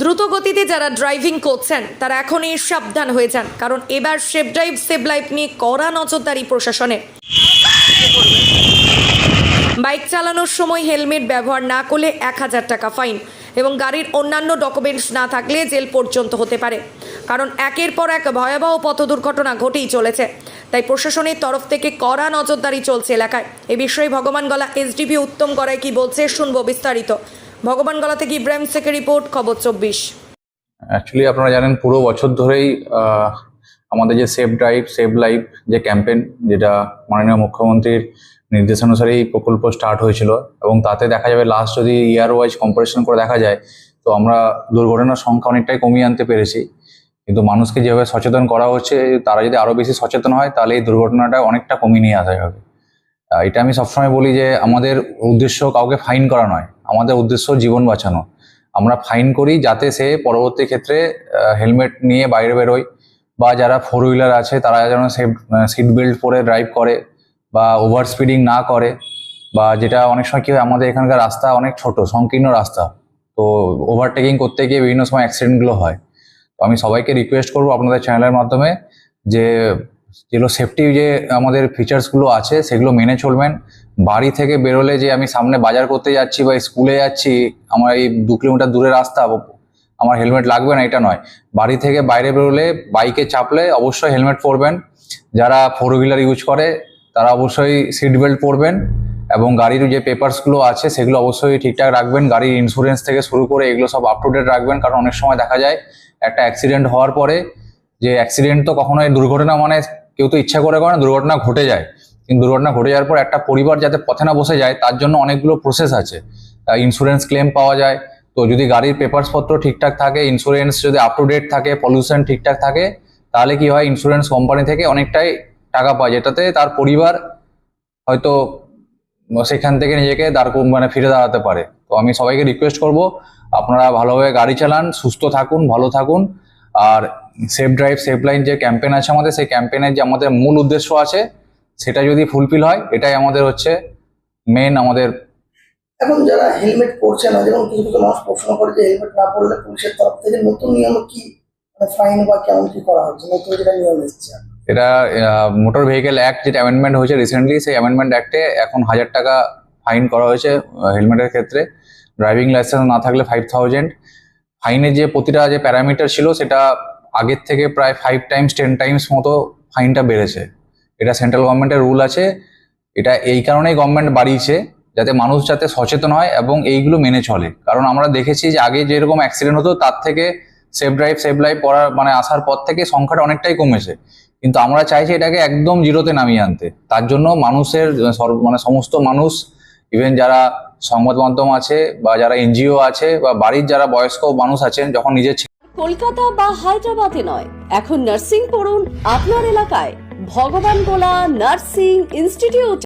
দ্রুত গতিতে যারা ড্রাইভিং করছেন, তারা এখনই সাবধান হয়ে যান। কারণ এবার সেফ ড্রাইভ সেভ লাইফ নিয়ে কড়া নজরদারি প্রশাসনের। বাইক চালানোর সময় হেলমেট ব্যবহার না করলে এক হাজার টাকা ফাইন এবং গাড়ির অন্যান্য ডকুমেন্টস না থাকলে জেল পর্যন্ত হতে পারে। কারণ একের পর এক ভয়াবহ পথ দুর্ঘটনা ঘটেই চলেছে। তাই প্রশাসনের তরফ থেকে কড়া নজরদারি চলছে এলাকায়। এ বিষয়ে ভগবান গলা এসডিপি উত্তম গড়াই কি বলছে, শুনব বিস্তারিত। ভগবান গলা থেকে ইব্রাহিম শেখের রিপোর্ট খবর চব্বিশ। অ্যাকচুয়ালি আপনারা জানেন, পুরো বছর ধরেই আমাদের যে সেফ ড্রাইভ সেভ লাইফ যে ক্যাম্পেন যেটা মাননীয় মুখ্যমন্ত্রীর নির্দেশানুসারে এই প্রকল্প স্টার্ট হয়েছিল, এবং তাতে দেখা যাবে লাস্ট যদি ইয়ার ওয়াইজ কম্পারিশন করে দেখা যায়, তো আমরা দুর্ঘটনার সংখ্যা অনেকটাই কমিয়ে আনতে পেরেছি। কিন্তু মানুষকে যেভাবে সচেতন করা হচ্ছে, তারা যদি আরও বেশি সচেতন হয়, তাহলে এই দুর্ঘটনাটা অনেকটা কমিয়ে নিয়ে আসা যাবে। এটা আমি সবসময় বলি যে, আমাদের উদ্দেশ্য কাউকে ফাইন করা নয়। আমাদের উদ্দেশ্য জীবন বাঁচানো। আমরা ফাইন করি যাতে সে পরবর্তী ক্ষেত্রে হেলমেট নিয়ে বাইরে বেরোয় বা যারা ফোর হুইলার আছে তারা যেন সিট বেল্ট পরে ড্রাইভ করে বা ওভার স্পিডিং না করে বা যেটা অনেক সময় কী হয়, আমাদের এখানকার রাস্তা অনেক ছোট, সংকীর্ণ রাস্তা। তো ওভারটেকিং করতে গিয়ে বিভিন্ন সময় অ্যাক্সিডেন্টগুলো হয়। তো আমি সবাইকে রিকোয়েস্ট করব আপনাদের চ্যানেলের মাধ্যমে যে যেগুলো সেফটি যে আমাদের ফিচার্সগুলো আছে, সেগুলো মেনে চলবেন। বাড়ি থেকে বেরোলে যে আমি সামনে বাজার করতে যাচ্ছি বা স্কুলে যাচ্ছি, আমার এই দু কিলোমিটার দূরে রাস্তা, আমার হেলমেট লাগবে না, এটা নয়। বাড়ি থেকে বাইরে বেরোলে বাইকে চাপলে অবশ্যই হেলমেট পরবেন। যারা ফোর হুইলার ইউজ করে, তারা অবশ্যই সিট বেল্ট পরবেন এবং গাড়ির যে পেপারসগুলো আছে, সেগুলো অবশ্যই ঠিকঠাক রাখবেন। গাড়ির ইন্স্যুরেন্স থেকে শুরু করে এগুলো সব আপ টু ডেট রাখবেন, কারণ অনেক সময় দেখা যায় একটা অ্যাক্সিডেন্ট হওয়ার পরে, যে অ্যাক্সিডেন্ট তো কখনোই দুর্ঘটনা মানে কেউ তো ইচ্ছা করে করে না, দুর্ঘটনা ঘটে যায়। কিন্তু দুর্ঘটনা ঘটে যাওয়ার পর একটা পরিবার যাতে পথে না বসে যায়, তার জন্য অনেকগুলো প্রসেস আছে। ইন্স্যুরেন্স ক্লেম পাওয়া যায়। তো যদি গাড়ির পেপারস পত্র ঠিকঠাক থাকে ইন্স্যুরেন্স যদি আপ টু ডেট থাকে পলিউশন ঠিকঠাক থাকে, তাহলে কি হয় ইন্স্যুরেন্স কোম্পানি থেকে অনেকটাই টাকা পায়, যেটাতে তার পরিবার হয়তো সেখান থেকে নিজেকে দাঁড় মানে ফিরে দাঁড়াতে পারে। তো আমি সবাইকে রিকোয়েস্ট করব, আপনারা ভালোভাবে গাড়ি চালান, সুস্থ থাকুন, ভালো থাকুন। আর সেফ ড্রাইভ সেফ লাইন যে ক্যাম্পেন আছে আমাদের সেই ক্যাম্পেনের যে আমাদের মূল উদ্দেশ্য আছে সেটা যদি ফুলফিল হয় এটাই আমাদের হচ্ছে মেন আমাদের এখন যারা হেলমেট পরছে না যেমন কিছু কিছু মানুষ প্রশ্ন করে যে হেলমেট না পরলে পুলিশের তরফ থেকে নতুন নিয়ম কি? ফাইন বা কেমন কি করা হচ্ছে? নতুন যেটা নিয়ম এসছে? এটা মোটর ভেহিকেল অ্যাক্ট যেটা অ্যামেন্ডমেন্ট হয়েছে রিসেন্টলি সেই অ্যামেন্ডমেন্ট অ্যাক্টে এখন হাজার টাকা ফাইন করা হয়েছে হেলমেটের ক্ষেত্রে। ড্রাইভিং লাইসেন্স না থাকলে ফাইভ থাউজেন্ড ফাইনের যে প্রতিটা যে প্যারামিটার ছিল সেটা আগের থেকে প্রায় ফাইভ টাইমস টেন টাইমস মতো ফাইনটা বেড়েছে। এটা সেন্ট্রাল গভর্নমেন্টের রুল আছে। এটা এই কারণেই গভর্নমেন্ট বাড়িয়েছে, যাতে মানুষ যাতে সচেতন হয় এবং এইগুলো মেনে চলে। কারণ আমরা দেখেছি যে আগে যেরকম অ্যাক্সিডেন্ট হতো, তার থেকে সেফ ড্রাইভ সেফ লাইফ পড়ার মানে আসার পর থেকে সংখ্যাটা অনেকটাই কমেছে। কিন্তু আমরা চাইছি এটাকে একদম জিরোতে নামিয়ে আনতে। তার জন্য মানুষের মানে সমস্ত মানুষ ইভেন যারা সংবাদ মাধ্যম আছে বা যারা এনজিও আছে বা বাড়ির যারা বয়স্ক মানুষ আছেন, যখন নিজের কলকাতা বা হায়দ্রাবাদে নয়। এখন নার্সিং পড়ুন আপনার এলাকায়। ভগবান গোলা নার্সিং ইনস্টিটিউট